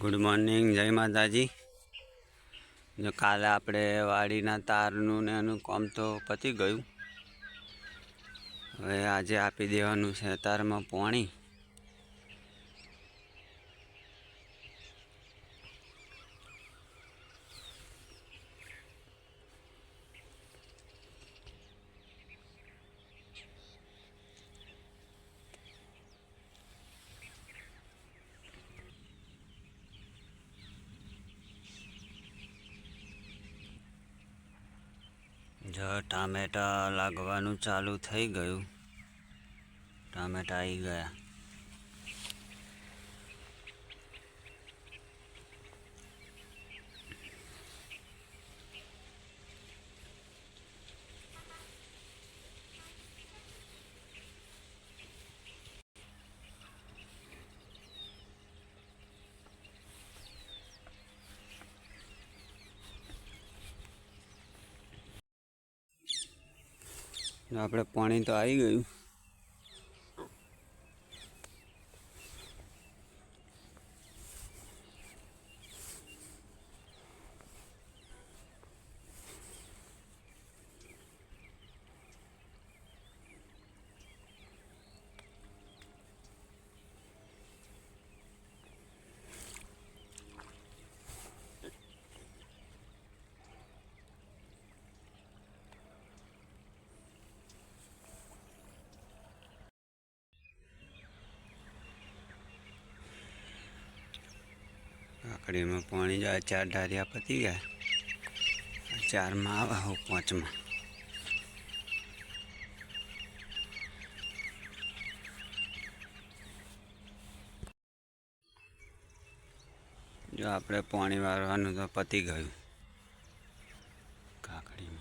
Good morning જય માતાજી. જો કાલે આપણે વાડીના તારનું ને એનું કોમ તો પતી ગયું. હવે આજે આપી દેવાનું છે તારમાં પાણી. જો ટામેટા લાગવાનું ચાલુ થઈ ગયું. ટામેટા આવી ગયા. આપણે પાણી તો આવી ગયું. કાકડીમાં પાણી જાય, ચાર ડારિયા પતી ગયા. ચારમાં આવે હું પાંચમાં. જો આપણે પાણી વાળવાનું તો પતી ગયું. કાકડીમાં.